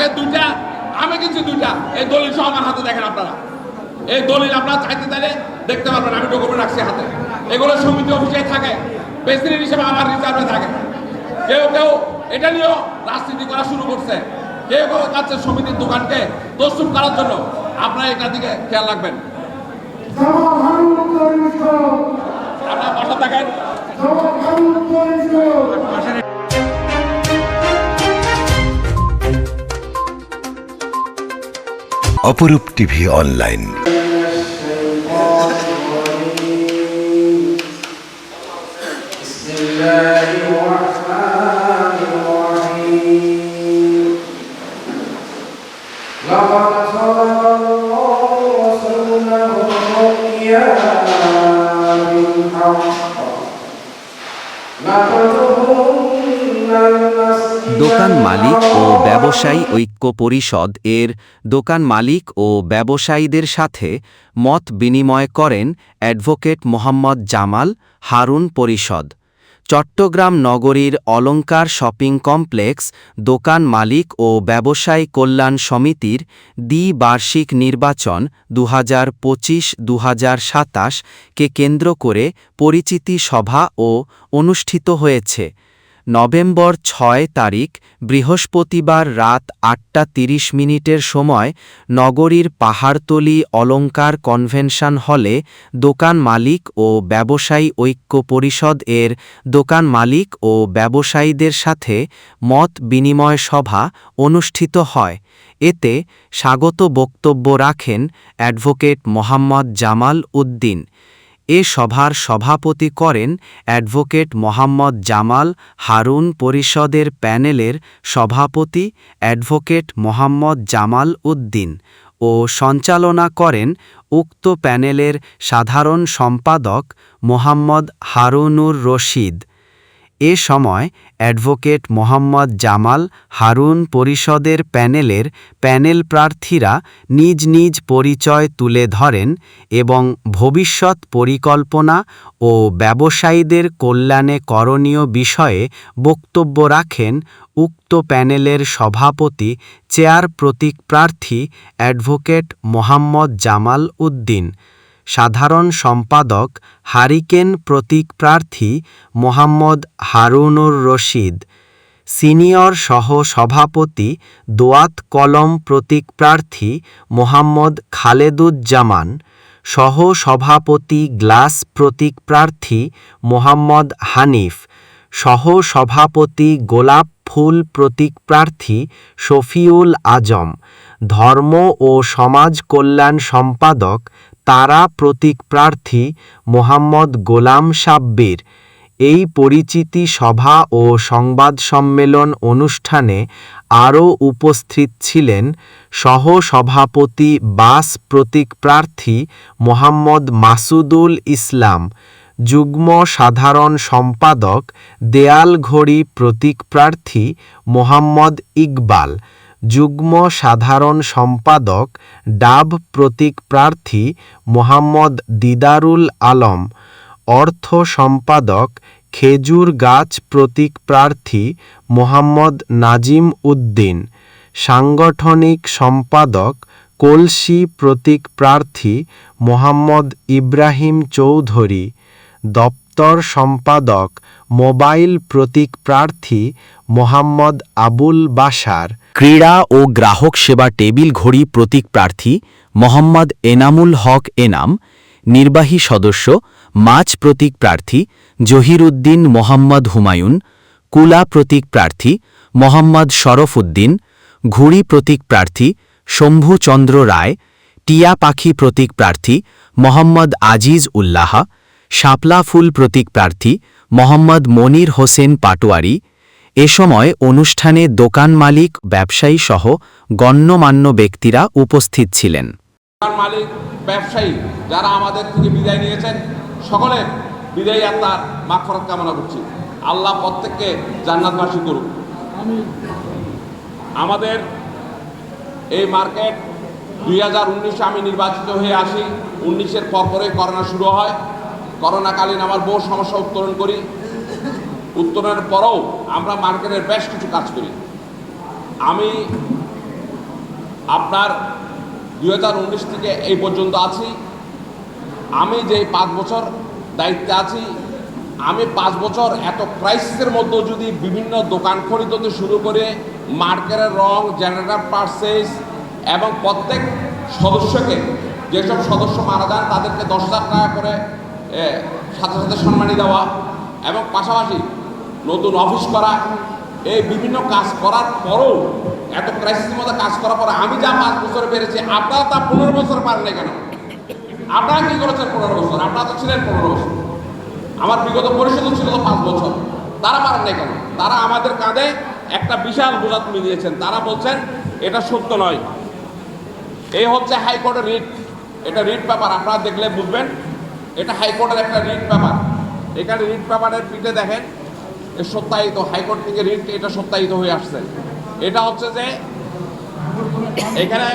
সে দুইটা আমি কিনছি দুইটা। এই দলিল সহ আমার হাতে দেখেন আপনারা। এই দলিল আপনারা চাইতে চাইলে দেখতে পারবেন আমি ডকুমেন্ট রাখছি হাতে। এগুলো সমিতি অফিসে থাকে প্রেসিডেন্ট হিসেবে আমার রিজার্ভে থাকে। কেউ কেউ এটা নিয়েও রাজনীতি করা শুরু করছে। কেউ কেউ চাচ্ছে সমিতির দোকানকে তসুপ করার জন্য আপনারা এটার দিকে খেয়াল রাখবেন। আপনারা পাশে থাকেন। অপরূপ টিভি অনলাইন بسم الله الرحمن الرحيم لقد صدق দোকান মালিক ও ব্যবসায়ী ঐক্য পরিষদ এর দোকান মালিক ও ব্যবসায়ীদের সাথে মত বিনিময় করেন অ্যাডভোকেট মোহাম্মদ জামাল হারুন পরিষদ। চট্টগ্রাম নগরীর অলঙ্কার শপিং কমপ্লেক্স দোকান মালিক ও ব্যবসায়ী কল্যাণ সমিতির দ্বিবার্ষিক নির্বাচন দু হাজার পঁচিশ দু কে কেন্দ্র করে পরিচিতি সভা ও অনুষ্ঠিত হয়েছে। নভেম্বর ছয় তারিখ, বৃহস্পতিবার রাত আটটা তিরিশ মিনিটের সময় নগরীর পাহাড়তলি অলঙ্কার কনভেনশন হলে দোকান মালিক ও ব্যবসায়ী ঐক্য পরিষদ এর দোকান মালিক ও ব্যবসায়ীদের সাথে মত বিনিময় সভা অনুষ্ঠিত হয়। এতে স্বাগত বক্তব্য রাখেন অ্যাডভোকেট মোহাম্মদ জামাল উদ্দিন। এ সভার সভাপতি করেন অ্যাডভোকেট মোহাম্মদ জামাল হারুন পরিষদের প্যানেলের সভাপতি অ্যাডভোকেট মোহাম্মদ জামাল উদ্দিন ও সঞ্চালনা করেন উক্ত প্যানেলের সাধারণ সম্পাদক মোহাম্মদ হারুনুর রশিদ। এ সময় অ্যাডভোকেট মোহাম্মদ জামাল হারুন পরিষদের প্যানেলের প্যানেল প্রার্থীরা নিজ নিজ পরিচয় তুলে ধরেন এবং ভবিষ্যৎ পরিকল্পনা ও ব্যবসায়ীদের কল্যাণে করণীয় বিষয়ে বক্তব্য রাখেন উক্ত প্যানেলের সভাপতি চেয়ার প্রতীক প্রার্থী অ্যাডভোকেট মোহাম্মদ জামাল উদ্দিন। সাধারণ সম্পাদক হারিকেন প্রতীক প্রার্থী মোহাম্মদ হারুনুর রশিদ। সিনিয়র সহ সভাপতি দোয়াত কলম প্রতীক প্রার্থী মোহাম্মদ খালেদুজ্জামান। সহ সভাপতি গ্লাস প্রতীক প্রার্থী মোহাম্মদ হানিফ। সহ সভাপতি গোলাপ ফুল প্রতীক প্রার্থী শফিউল আজম। ধর্ম ও সমাজ কল্যাণ সম্পাদক তারা প্রতীক প্রার্থী মোহাম্মদ গোলাম সাব্বির। এই পরিচিতি সভা ও সংবাদ সম্মেলন অনুষ্ঠানে আরও উপস্থিত ছিলেন সহ সভাপতি বাস প্রতীক প্রার্থী মোহাম্মদ মাসুদুল ইসলাম, যুগ্ম সাধারণ সম্পাদক দেয়ালঘড়ি প্রতীক প্রার্থী মোহাম্মদ ইকবাল যুগ্ম সাধারণ সম্পাদক, ডাব প্রতীক প্রার্থী মোহাম্মদ দিদারুল আলম, অর্থ সম্পাদক, খেজুর গাছ প্রতীক প্রার্থী মোহাম্মদ নাজিম উদ্দিন, সাংগঠনিক সম্পাদক, কলসি প্রতীক প্রার্থী মোহাম্মদ ইব্রাহিম চৌধুরী, দপ্তর সম্পাদক, মোবাইল প্রতীক প্রার্থী মোহাম্মদ আবুল বাশার ক্রীড়া ও গ্রাহক সেবা টেবিল ঘড়ি প্রতীক প্রার্থী মোহাম্মদ এনামুল হক এনাম, নির্বাহী সদস্য, মাছ প্রতীক প্রার্থী জহিরুদ্দিন মোহাম্মদ হুমায়ুন, কুলা প্রতীক প্রার্থী মোহাম্মদ শরফ উদ্দিন ঘুড়ি প্রতীক প্রার্থী শম্ভুচন্দ্র রায়, টিয়া পাখি প্রতীক প্রার্থী মোহাম্মদ আজিজ উল্লাহা, শাপলা ফুল প্রতীক প্রার্থী মোহাম্মদ মনির হোসেন পাটোয়ারি এ সময় অনুষ্ঠানে দোকান মালিক ব্যবসায়ী সহ গণ্যমান্য ব্যক্তিরা উপস্থিত ছিলেন। মালিক, ব্যবসায়ী যারা আমাদের থেকে বিদায় নিয়েছেন সকলের বিদায় আত্মার মাগফরত কামনা করছি। আল্লাহ প্রত্যেককে জান্নাতবাসী করুক। আমাদের এই মার্কেট দুই হাজার উনিশে আমি নির্বাচিত হয়ে আসি। উনিশের পরপরেই করোনা শুরু হয়। করোনাকালীন আমার বহু সমস্যা উত্তরণ করি। উত্তরণের পরেও আমরা মার্কেটের বেশ কিছু কাজ করি। আমি আপনার দু হাজার উনিশ থেকে এই পর্যন্ত আছি। আমি যে পাঁচ বছর দায়িত্বে আছি, আমি পাঁচ বছর এত ক্রাইসিসের মধ্যে যদি বিভিন্ন দোকান খরিদ হতে শুরু করে মার্কেটের রং জেনারেটর পার্সেস এবং প্রত্যেক সদস্যকে, যেসব সদস্য মারা যান তাদেরকে দশ হাজার টাকা করে সাথে সাথে সম্মানী দেওয়া। এবং পাশাপাশি নতুন অফিস করা, এই বিভিন্ন কাজ করার পরও, এত ক্রাইসিসের মধ্যে কাজ করার পরে আমি যা পাঁচ বছরে পেরেছি, আপনারা তা পনেরো বছর পারেন কেন? আপনারা কি করেছেন পনেরো বছর? আপনারা তো ছিলেন পনেরো বছর। আমার বিগত পরিষদ ছিল পাঁচ বছর। তারা পারেন না কেন? তারা আমাদের কাঁধে একটা বিশাল বোঝা তুলে দিয়েছেন। তারা বলছেন, এটা সত্য নয়। এই হচ্ছে হাইকোর্টের রিট। এটা রিট পেপার, আপনারা দেখলে বুঝবেন। এটা হাইকোর্টের একটা রিট পেপার। এখানে রিট পেপারের পিঠে দেখেন সত্যায়িত হাইকোর্ট থেকে রিট এটা সত্যায়িত হয়ে আসছে। এটা হচ্ছে যে এখানে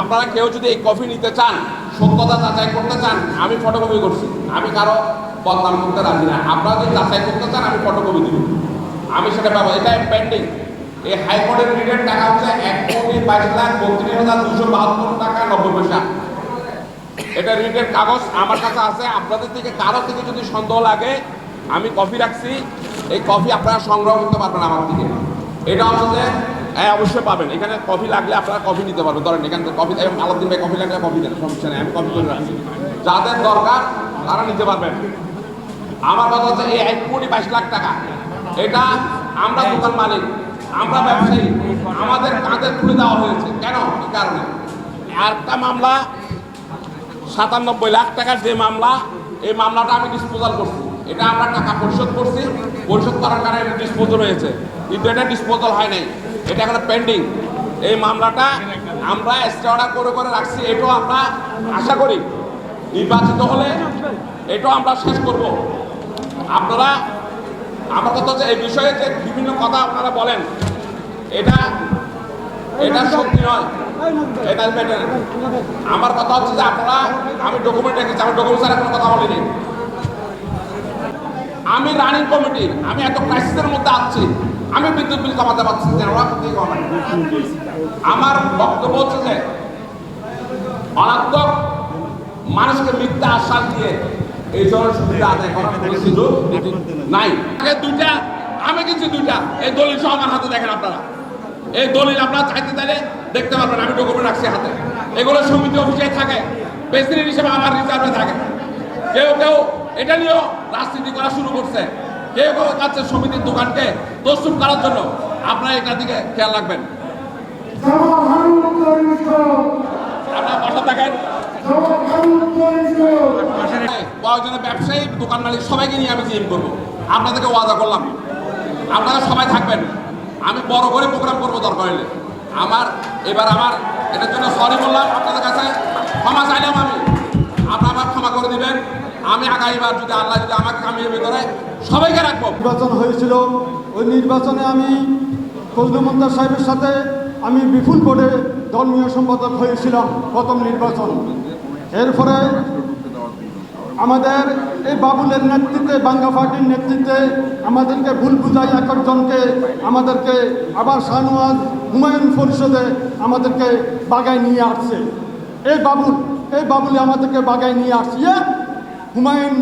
আপনারা কেউ যদি এই কফি নিতে চান, সত্যতা যাচাই করতে চান, আমি ফটোকপি করছি। আমি কারও বদনাম করতে রাজি না। আপনারা যদি যাচাই করতে চান, আমি ফটোকপি দিব। আমি সেটা পাবো। এটা পেন্ডিং এই হাইকোর্টের রিটের টাকা হচ্ছে এক কোটি বাইশ লাখ বত্রিশ হাজার দুশো বাহাত্তর টাকা নব্বই পয়সা। এটা রিটের কাগজ আমার কাছে আছে। আপনাদের থেকে, কারও থেকে যদি সন্দেহ লাগে, আমি কফি রাখছি। এই কফি আপনারা সংগ্রহ করতে পারবেন আমার থেকে এটা হচ্ছে হ্যাঁ অবশ্যই পাবেন। এখানে কফি লাগলে আপনারা কফি নিতে পারবেন। ধরেন, এখান থেকে কফি আলাদিন ভাই কফি লাগলে কফি দেন, সমস্যা নেই, আমি কফি করে রাখছি। যাদের দরকার, তারা নিতে পারবেন। আমার কথা হচ্ছে, এই এক কোটি বাইশ লাখ টাকা, এটা আমরা দোকান মালিক, আমরা ব্যবসায়ী, আমাদের কাঁধে তুলে দেওয়া হয়েছে। কেন? কি কারণে? একটা মামলা, সাতানব্বই লাখ টাকার যে মামলা, এই মামলাটা আমি ডিসপোজাল করছি। এটা আমরা টাকা পরিশোধ করছি, পরিশোধ করার কারণে এটা ডিসপোজাল হয়েছে। কিন্তু এটা ডিসপোজাল হয় নাই। এটা এখন পেন্ডিং এই মামলাটা আমরা স্টে অর্ডার করে করে রাখছি, এটাও আমরা আশা করি। নির্বাচিত হলে এটাও আমরা শেষ করব। আপনারা, আমার কথা হচ্ছে এই বিষয়ে যে বিভিন্ন কথা আপনারা বলেন, এটা এটা সত্যি নয়। এটা আমার কথা হচ্ছে যে আপনারা, আমি ডকুমেন্ট রেখেছি আমি ডকুমেন্ট ছাড়া কোনো কথা বলিনি। আমি রানিং কমিটি, আমি এত ক্রাইসিসের মধ্যে আছি, আমি বিদ্যুৎ বিল কমাতে পারছি না ওরা কোথায় কমাবে আমার বক্তব্য হচ্ছে যে অনাত্মক মানুষকে মিথ্যা আশ্বাস দিয়ে এই ধরনের সুবিধা আদায় করার কোনো সুযোগ নাই। দুইটা, আমি কিছু দুইটা, এই দলিল সহ আমার হাতে দেখেন আপনারা। এই দলিল আপনারা চাইতে চাইলে দেখতে পারবেন, আমি ডকুমেন্ট রাখছি হাতে। এগুলো সমিতি অফিসে থাকে, প্রেসিডেন্ট হিসেবে আমার রিজার্ভে থাকে। কেউ কেউ এটা নিয়েও রাজনীতি করা শুরু করছে। কেউ কেউ কাছে সমিতির দোকানকে তসুপ করার জন্য আপনারা এটার দিকে খেয়াল রাখবেন। আপনারা থাকেন। ব্যবসায়ী, দোকান মালিক সবাইকে নিয়ে আমি জিম করব। আপনাদেরকে ওয়াদা করলাম। আপনারা সবাই থাকবেন। আমি বড় করে প্রোগ্রাম করব দরকার হলে আমার, এবার আমার, এটার জন্য সরি বললাম আপনাদের কাছে। ক্ষমা চাইলাম আমি। আপনারা আমার ক্ষমা করে দিবেন। আমি আগামীবার যদি আল্লাহ যদি আমাকে কামিয়ে করে, সবাইকে রাখব। নির্বাচন হয়েছিল। ওই নির্বাচনে আমি ফজলুল মন্দার সাহেবের সাথে আমি বিপুল ভোটে ধর্মীয় সম্পাদক হয়েছিলাম প্রথম নির্বাচন। এরপরে আমাদের এই বাবুলের নেতৃত্বে, বাঙ্গা পার্টির নেতৃত্বে আমাদেরকে ভুল বুঝাই এক একজনকে আমাদেরকে আবার শাহনওয়াজ হুমায়ুন পরিষদে আমাদেরকে বাগায় নিয়ে আসছে। এই বাবুল, এই বাবুলে আমাদেরকে বাগায় নিয়ে আসছে। হুমায়ুন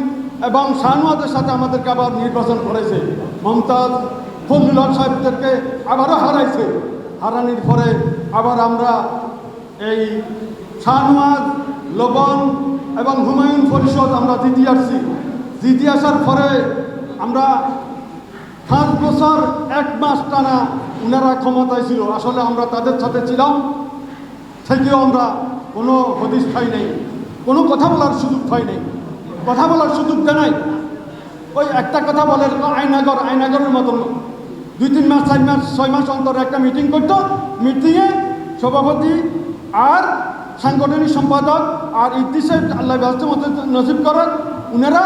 এবং শাহনওয়াজের সাথে আমাদেরকে আবার নির্বাচন করেছে। মমতাজ, ফজলুল সাহেবদেরকে আবারও হারাইছে। হারানির পরে আবার আমরা এই শাহনওয়াজ, লবণ এবং হুমায়ুন পরিষদ আমরা জিতে আসছি। জিতে আসার পরে আমরা পাঁচ বছর, এক মাস টানা ওনারা ক্ষমতায় ছিল। আসলে আমরা তাদের সাথে ছিলাম। থেকেও আমরা কোনো হদিস পাই নাই। কোনো কথা বলার সুযোগ পাই নাই। কথা বলার সুযোগ নাই। ওই একটা কথা বলে আয়নাগর আয়নাগরের মতন দুই, তিন মাস, চার মাস, ছয় মাস অন্তর একটা মিটিং করতো। মিটিংয়ে সভাপতি আর সাংগঠনিক সম্পাদক আর ইতিসে আল্লাহ নসিব করার উনারা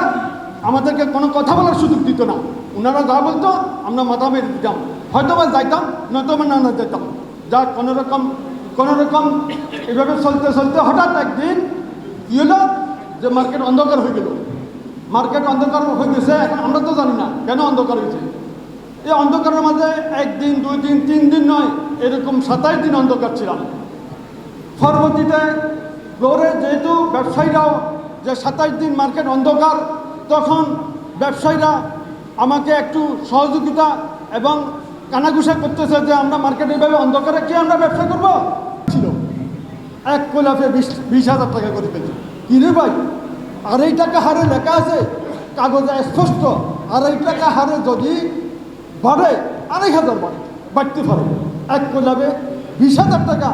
আমাদেরকে কোনো কথা বলার সুযোগ দিত না। উনারা যা বলতো, আমরা মাথা মেরে দিতাম। হয়তো বা যাইতাম নয়তো বা না যেতাম যা কোনো রকম, কোনো এভাবে চলতে চলতে হঠাৎ একদিন কি হলো? যে মার্কেট অন্ধকার হয়ে গেল। মার্কেট অন্ধকার হয়ে গেছে আমরা তো জানি না কেন অন্ধকার হয়েছে। এই অন্ধকারের মাঝে একদিন, দুই দিন, তিন দিন নয়, এরকম সাতাইশ দিন অন্ধকার ছিলাম পরবর্তীতে গৌরে যেহেতু ব্যবসায়ীরাও যে সাতাশ দিন মার্কেট অন্ধকার, তখন ব্যবসায়ীরা আমাকে একটু সহযোগিতা এবং কানাঘুষা করতেছে যে আমরা মার্কেটে এইভাবে অন্ধকারে কি আমরা ব্যবসা করব? ছিল। এক কোলাফে বিশ বিশ হাজার টাকা করে পেয়েছি। কিনে ভাই, আড়াই টাকা হারে লেখা আছে, কাগজে স্পষ্ট আড়াই টাকা হারে যদি বাড়ে, আড়াই হাজার বাড়ে, বাড়তে পারে। এক যাবে, বিশ হাজার টাকা।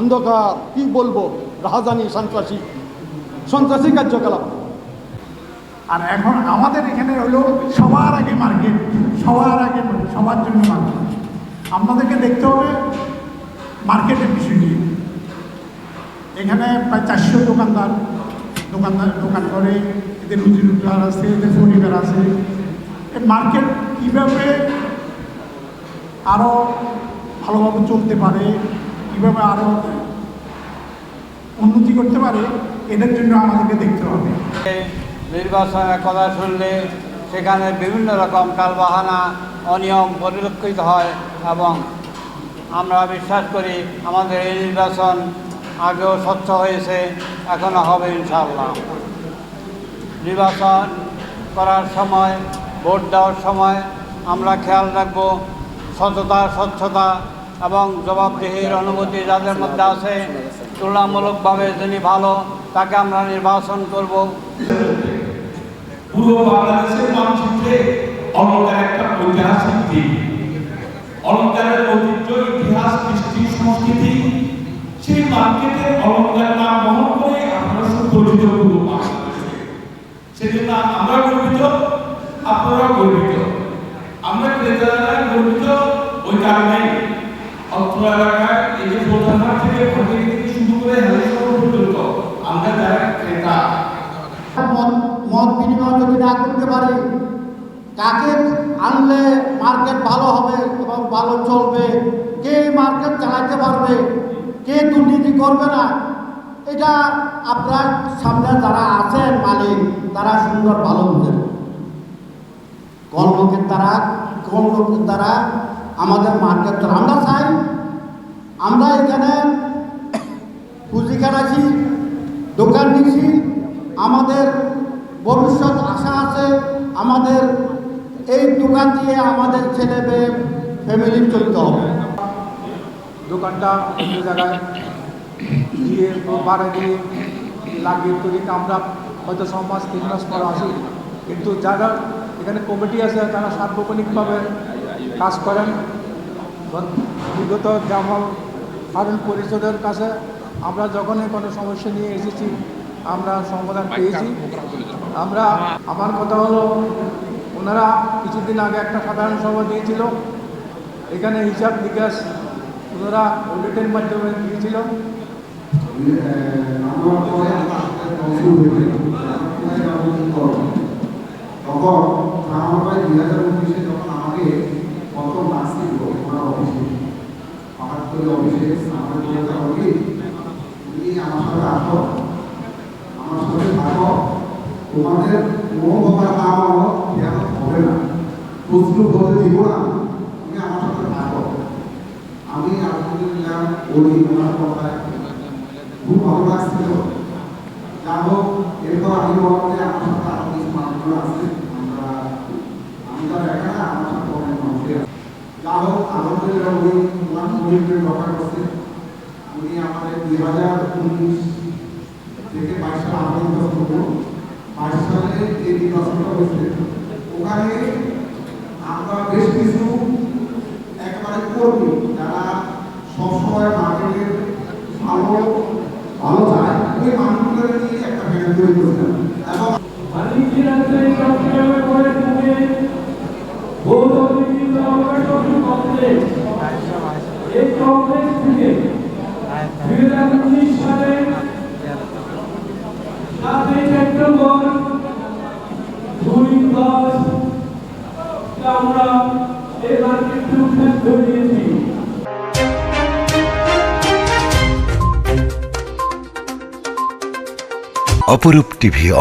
অন্ধকার, কি বলব, রাহাজানি, সন্ত্রাসী। সন্ত্রাসী কার্যকলাপ। আর এখন আমাদের এখানে হলো সবার আগে মার্কেট, সবার আগে সবার জন্য মার্কেট। আপনাদেরকে দেখতে হবে মার্কেটের বিষয় নিয়ে এখানে প্রায় চারশো দোকানদার দোকানদার, দোকান করে। এদের রুজি রোজগার আছে, এদের পরিবার আছে। মার্কেট কীভাবে আরও ভালোভাবে চলতে পারে, কীভাবে আরও উন্নতি করতে পারে, এদের জন্য আমাদেরকে দেখতে হবে। নির্বাচনের কথা শুনলে সেখানে বিভিন্ন রকম টালবাহানা অনিয়ম পরিলক্ষিত হয় এবং আমরা বিশ্বাস করি আমাদের এই নির্বাচন আগেও স্বচ্ছ হয়েছে এখনও হবে ইনশাল্লাহ নির্বাচন করার সময়, ভোট দেওয়ার সময় আমরা খেয়াল রাখব সততা, স্বচ্ছতা এবং জবাবদিহির অনুভূতি যাদের মধ্যে আছে, তুলনামূলকভাবে যিনি ভালো, তাকে আমরা নির্বাচন করব। পুরো বাংলাদেশের মানচিত্রে অলঙ্কার একটা ঐতিহাসিক দিক অলঙ্কারের ঐতিহ্য, ইতিহাস, কৃষ্টি, সংস্কৃতি মার্কেটের অলঙ্কার নাম বহন করে আপনারা পরিচিত পুরো বাংলাদেশে সেজন্য আমরা গর্বিত আপনারা গর্বিত। আমরা ক্রেতারা গর্বিত, ওই কারণে অত্র এলাকায় এই যে প্রধানহাট থেকে ফটিক থেকে শুরু করে হেলিকপ্টার পর্যন্ত আমরা যারা ক্রেতা। মত বিনিময় যদি না করতে পারি, কাকে আনলে মার্কেট ভালো হবে এবং ভালো চলবে? কে মার্কেট চালাতে পারবে? কে দুর্নীতি করবে না, এটা আপনার সামনে যারা আছেন মালিক, তারা সুন্দর ভালো বুঝেন কোন লোকের দ্বারা কোন লোকের দ্বারা আমাদের মার্কেট আমরা চাই, আমরা এখানে পুঁজি কাটাছি দোকান দিচ্ছি আমাদের ভবিষ্যৎ আশা আছে, আমাদের এই দোকান দিয়ে আমাদের ছেলে মেয়ে ফ্যামিলি চলতে হবে। দোকানটা অন্য জায়গায় দিয়ে বাড়া দিয়ে লাগিয়ে তৈরি আমরা হয়তো ছ মাস তিন মাস পর আসি। কিন্তু যারা এখানে কমিটি আছে তারা সার্বক্ষণিকভাবে কাজ করেন। বিগত জামাল হারুন পরিষদের কাছে আমরা যখনই কোনো সমস্যা নিয়ে এসেছি আমরা সমাধান পেয়েছি। আমরা আমার কথা হলো ওনারা কিছুদিন আগে একটা সাধারণ সভা দিয়েছিল। এখানে হিসাব নিকাশ ওনারা অডিটের মাধ্যমে দিয়েছিল। তখন আমার আমাকে কি, তুমি আমার সাথে আসো, আমার সাথে থাকো, তোমাদের কাম আমার জ্ঞান হবে না প্রস্তুত হতে দিব না তুমি আমার সাথে থাকো আমি আলহামদুলিল্লাহ ওই ওনার কথায় খুব ভালো লাগছিল যা হোক এরপর আমি বললাম যে আমার সাথে আরও কিছু মানুষগুলো আছে আমরা আমি তার একা না আমার সাথে অনেক মানুষই আছে হোক আলহামদুলিল্লাহ উনি ওনার শরীরকে রক্ষা উনি আমাদের দুই হাজার উনিশ থেকে বাইশ সাল করব। বাইশ সালে যে নির্বাচনটা হয়েছে। ওখানে আমরা বেশ কিছু একেবারে কর্মী যারা সবসময় মার্কেটের ভালো ভালো যায় ওই মানুষগুলো নিয়ে একটা ভ্যান তৈরি করেছিলাম এবং অপরূপ টিভি